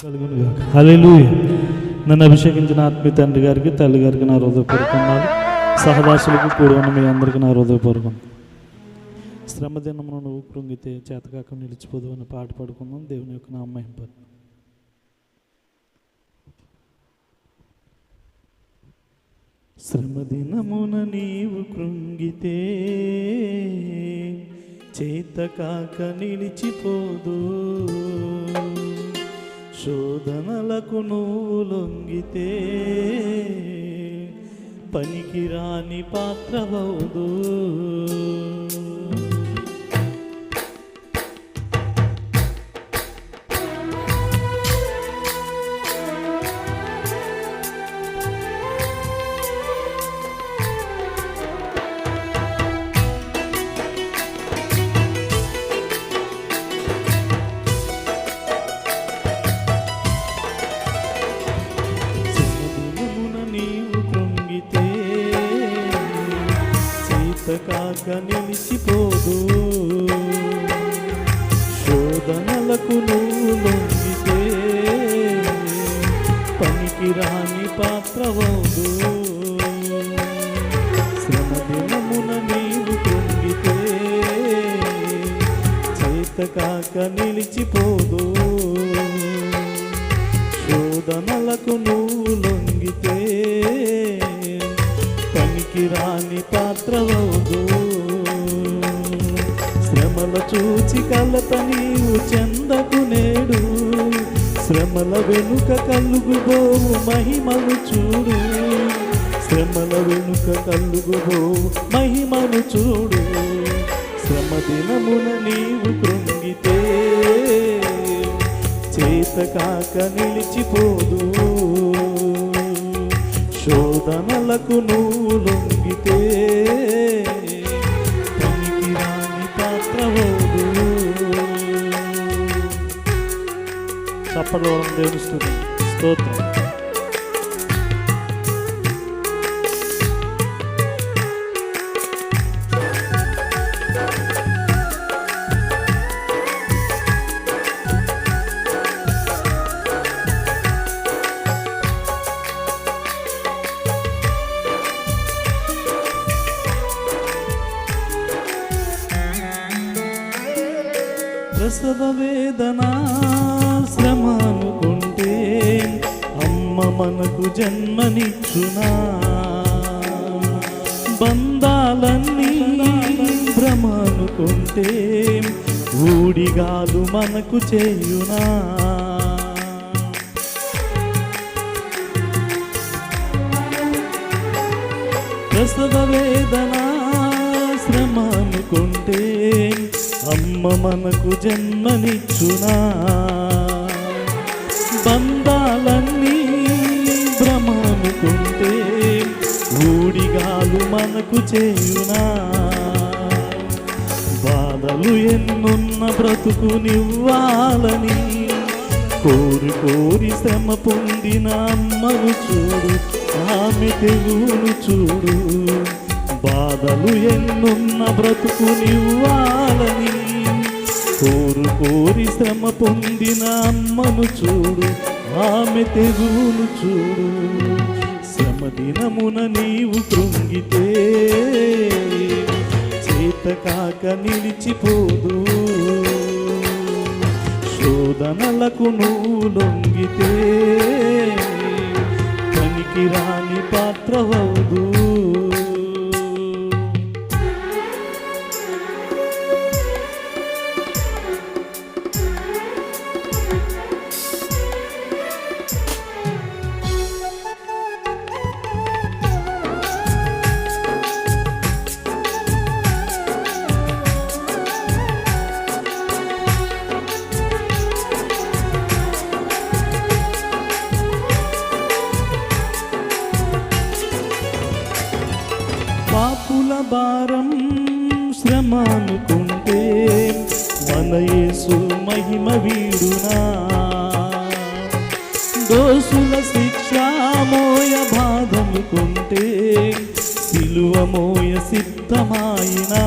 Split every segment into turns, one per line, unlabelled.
Hello నన్ను అభిషేకించిన ఆత్మీయ తండ్రి గారికి తల్లి గారికి నా హృదయపూర్వకన్నాను సహదాసులకు కూడిన మీ అందరికీ నా హృదయపూర్వకం. శ్రమ దినమును నువ్వు కృంగితే చేతకాక నిలిచిపోదు అని పాట పాడుకుందాం. దేవుని యొక్క నా అమ్మాయి శ్రమ దినమున నీవు కృంగితే చేతకాక నిలిచిపోదు. శోధనలకు నువ్వు లొంగితే పనికిరాని పాత్రవౌదు. చేతకాక నిలిచిపోదు శోధనలకు నువ్వు లొంగితే పనికి రాని పాత్రవదు. శ్రమ దినమున నీవు కృంగితే చేతకాక నిలిచిపోదు. శోధనలకు నువ్వు లొంగితే పనికి రాని పాత్రవదు. శ్రమల చూచి కలత నీవు చెందకు నేడు. శ్రమల వెనుక కలుగుబోవు మహిమను చూడు. శ్రమల వెనుక కలుగుబోవు మహిమను చూడు. శ్రమ దినమున నీవు కృంగితే చేతకాక నిలిచిపోదు. శోధనలకు నువ్వు లొంగితే పనికి రాని పాత్రవోదు చప్పట్లో దేవుని స్తోత్రం. ప్రసవ వేదన శ్రమనుకుంటే అమ్మ మనకు జన్మనిచ్చునా? బంధాలన్నీ భ్రమనుకుంటే ఊడిగాలు మనకు చేయునా? ప్రసవ వేదన శ్రమ అనుకుంటే అమ్మ మనకు జన్మనిచ్చునా? బంధాలన్నీ భ్రమనుకుంటే ఊడిగాలు మనకు చేయునా? బాధలు ఎన్నున్న బ్రతుకునివ్వాలని కోరి కోరి శ్రమ పొందిన అమ్మను చూడు ఆమె తెలుగును చూడు. బాధలు ఎన్నున్న బ్రతుకునివ్వాలని కోరు కోరి శ్రమ పొందిన అమ్మను చూడు ఆమె తెగును చూడు. శ్రమ దినమున నీవు కృంగితే చేతకాక నిలిచిపోదు. శోధనలకు నువ్వు లొంగితే పనికి రాని పాత్రవదు. భారం శ్రమ అనుకుంటే మన యేసు మహిమ వీడునా? దోషుల శిక్ష మోయ బాధనుకుంటే సిలువ మోయ సిద్ధమాయినా?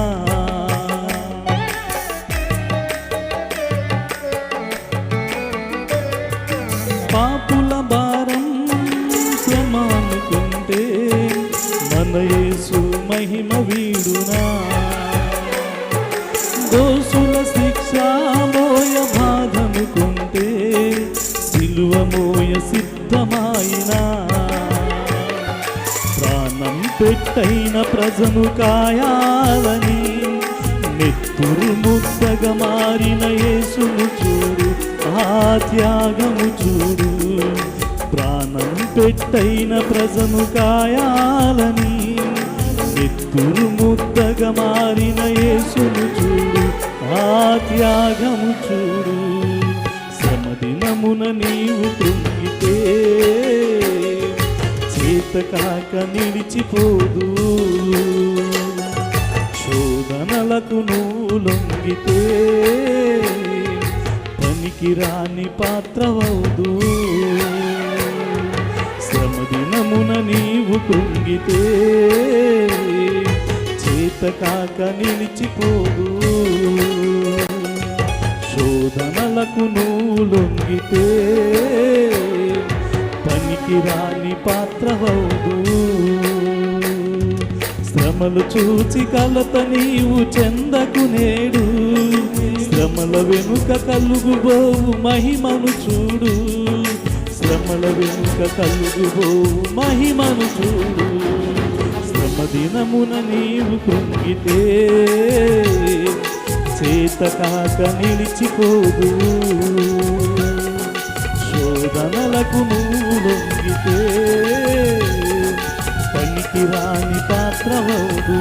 మహిమ వీడునా? దోషుల శిక్ష మోయ బాధను కుంటే సిలువ మోయ సిద్ధమైన ప్రాణం పెట్టైన ప్రజను కాయాలని నెత్తురు ముద్దగా మారిన యేసును చూడు ఆ త్యాగము చూడు. ప్రాణం పెట్టైన ప్రజను కాయాలని నెత్తురు ముద్దగా మారిన యేసును చూడు ఆ త్యాగము చూడు. శ్రమ నీవు కృంగితే చేత కాక నిలిచిపోదు. శోధనలకు నువ్వు లొంగితే పనికిరాని రాని శ్రమదినమున నీవు కృంగితే చేత కాక నిలిచిపోదు. శోధనలకు నువ్వు లొంగితే పనికి రాని పాత్రవదు. శ్రమలు చూచి కలత నీవు చెందకు నేడు. శ్రమల వెనుక కలుగుబోవు మహిమను చూడు. శ్రమల వెనుక కలుగుబోవు మహిమను చూడు. దినమున నీవు కృంగితే చేత కాక నిలిచిపోదు. శోధనలకు నువ్వు లొంగితే పనికి రాని పాత్రవదు.